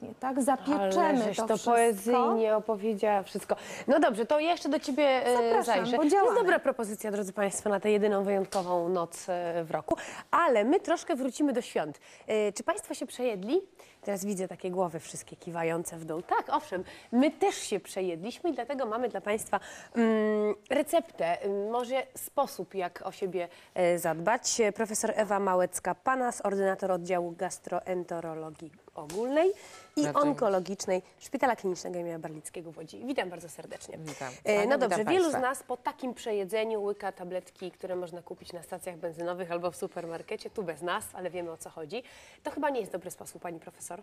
pięknie, tak? Zapieczemy Ale żeś to, to wszystko. poezyjnie opowiedziała wszystko. No dobrze, to jeszcze do ciebie e, Zapraszam, zajrzę. bo To jest dobra propozycja, drodzy Państwo, na tę jedyną wyjątkową noc e, w roku. Ale my troszkę wrócimy do świąt. E, Czy Państwo się przejedli? Teraz widzę takie głowy wszystkie kiwające w dół. Tak, owszem, my też się przejedliśmy i dlatego mamy dla Państwa mm, receptę, mm, może sposób, jak o siebie e, zadbać. E, Profesor Ewa Małecka-Panas, ordynator oddziału gastroenterologii ogólnej i Bardzo onkologicznej Szpitala Klinicznego imienia Barlickiego w Łodzi. Witam bardzo serdecznie. Witam. E, No witam dobrze, wielu z nas po takim przejedzeniu łyka tabletki, które można kupić na stacjach benzynowych albo w supermarkecie, tu bez nas, ale wiemy o co chodzi. To chyba nie jest dobry sposób, pani profesor.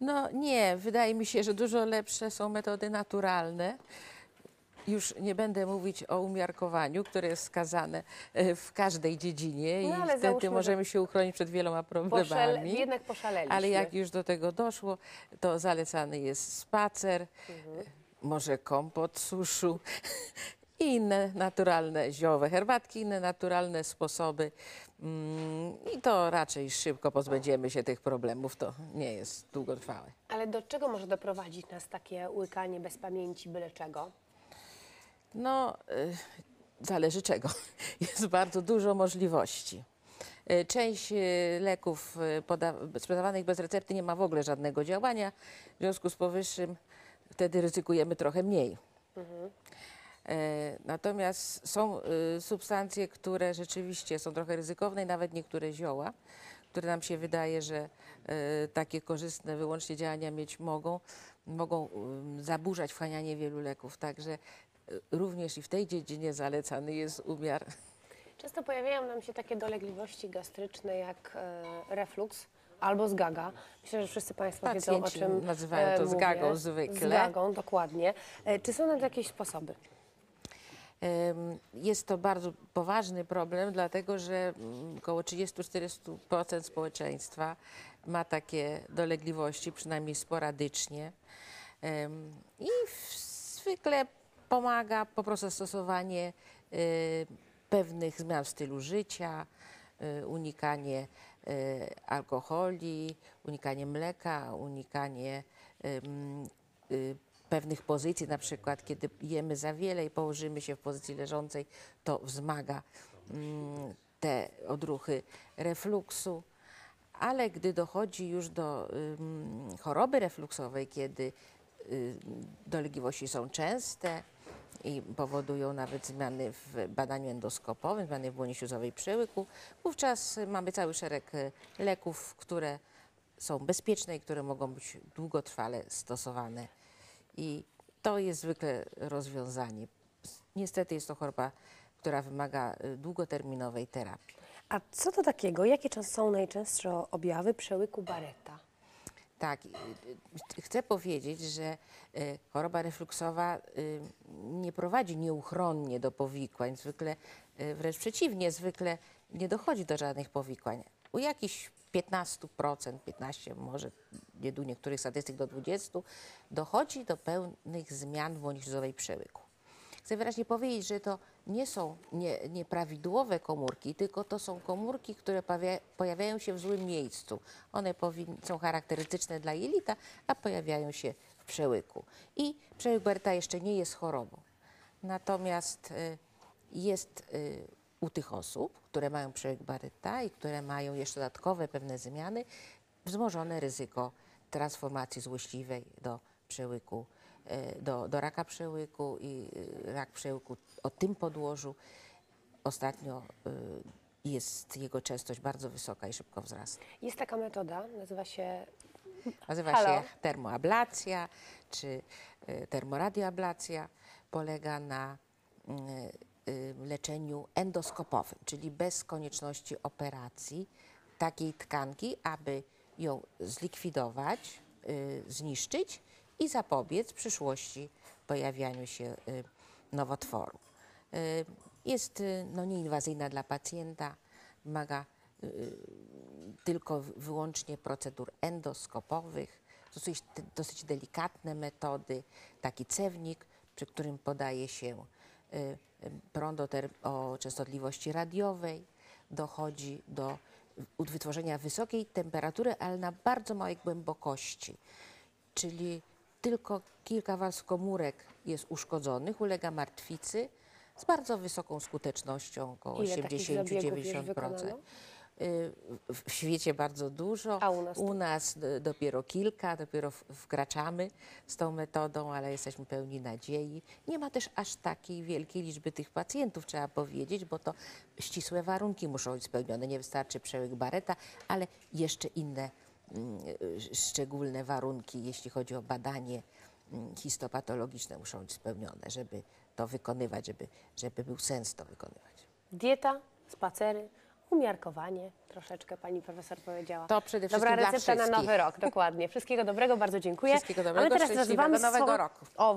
No nie, wydaje mi się, że dużo lepsze są metody naturalne. Już nie będę mówić o umiarkowaniu, które jest skazane e, w każdej dziedzinie No, i wtedy załóżmy, że możemy się uchronić przed wieloma problemami. Poszel, jednak poszaleliśmy. Ale jak już do tego doszło, to zalecany jest spacer, Mhm. może kompot suszu i inne naturalne ziołowe herbatki, inne naturalne sposoby. Mm, I to raczej szybko pozbędziemy się tych problemów. To nie jest długotrwałe. Ale do czego może doprowadzić nas takie łykanie bez pamięci byle czego? No, y, zależy czego. Jest bardzo dużo możliwości. Y, Część y, leków sprzedawanych bez recepty nie ma w ogóle żadnego działania. W związku z powyższym wtedy ryzykujemy trochę mniej. E, Natomiast są substancje, które rzeczywiście są trochę ryzykowne i nawet niektóre zioła, które nam się wydaje, że takie korzystne wyłącznie działania mieć mogą, mogą zaburzać wchłanianie wielu leków. Także również i w tej dziedzinie zalecany jest umiar. Często pojawiają nam się takie dolegliwości gastryczne jak e, refluks albo zgaga. Myślę, że wszyscy Państwo wiedzą o Pacjenci czym nazywają e, to mówię. zgagą zwykle. Zgagą, dokładnie. E, czy są na to jakieś sposoby? Jest to bardzo poważny problem, dlatego że mm, około 30-40% społeczeństwa ma takie dolegliwości, przynajmniej sporadycznie. I zwykle pomaga po prostu stosowanie y, pewnych zmian w stylu życia, y, unikanie y, alkoholi, unikanie mleka, unikanie pewnych pozycji, na przykład kiedy jemy za wiele i położymy się w pozycji leżącej, to wzmaga te odruchy refluksu. Ale gdy dochodzi już do choroby refluksowej, kiedy dolegliwości są częste i powodują nawet zmiany w badaniu endoskopowym, zmiany w błonie śluzowej przełyku, wówczas mamy cały szereg y, leków, które są bezpieczne i które mogą być długotrwale stosowane. I to jest zwykle rozwiązanie. Niestety jest to choroba, która wymaga y, długoterminowej terapii. A co to takiego? Jakie są najczęstsze objawy przełyku Barretta? Tak, chcę powiedzieć, że y, choroba refluksowa y, nie prowadzi nieuchronnie do powikłań. Zwykle, y, wręcz przeciwnie, zwykle nie dochodzi do żadnych powikłań. U jakichś 15%, 15 może u niektórych statystyk do 20, dochodzi do pełnych zmian w błonie śluzowej przełyku. Chcę wyraźnie powiedzieć, że to nie są nie, nieprawidłowe komórki, tylko to są komórki, które pojawiają się w złym miejscu. One są charakterystyczne dla jelita, a pojawiają się w przełyku. I przełyk Barretta jeszcze nie jest chorobą. Natomiast y, jest y, u tych osób, które mają przełyk Barretta i które mają jeszcze dodatkowe pewne zmiany, wzmożone ryzyko transformacji złośliwej do przełyku, do, do raka przełyku i y, rak przełyku o tym podłożu ostatnio y, jest jego częstość bardzo wysoka i szybko wzrasta. Jest taka metoda, nazywa się Nazywa Halo. się termoablacja czy termoradioablacja. Polega na y, leczeniu endoskopowym, czyli bez konieczności operacji takiej tkanki, aby ją zlikwidować, zniszczyć i zapobiec przyszłości pojawianiu się y, nowotworu. Y, Jest y, no, nieinwazyjna dla pacjenta, wymaga tylko wyłącznie procedur endoskopowych, dosyć, dosyć delikatne metody, taki cewnik, przy którym podaje się prąd o, o częstotliwości radiowej, dochodzi do wytworzenia wysokiej temperatury, ale na bardzo małej głębokości. Czyli tylko kilka warstw komórek jest uszkodzonych, ulega martwicy z bardzo wysoką skutecznością, około Ile takich zabiegów już 80-90%. wykonano? Y, W świecie bardzo dużo. A u nas? D- dopiero kilka, dopiero w- wkraczamy z tą metodą, ale jesteśmy pełni nadziei. Nie ma też aż takiej wielkiej liczby tych pacjentów, trzeba powiedzieć, bo to ścisłe warunki muszą być spełnione. Nie wystarczy przełyk Bareta, ale jeszcze inne szczególne warunki, jeśli chodzi o badanie mm, histopatologiczne muszą być spełnione, żeby to wykonywać, żeby, żeby był sens to wykonywać. Dieta, spacery, umiarkowanie, troszeczkę pani profesor powiedziała. To przede Dobra wszystkim dla recepta na nowy rok, dokładnie. Wszystkiego dobrego, bardzo dziękuję. Wszystkiego A my dobrego, teraz szczęśliwego nowego słowo- roku. O,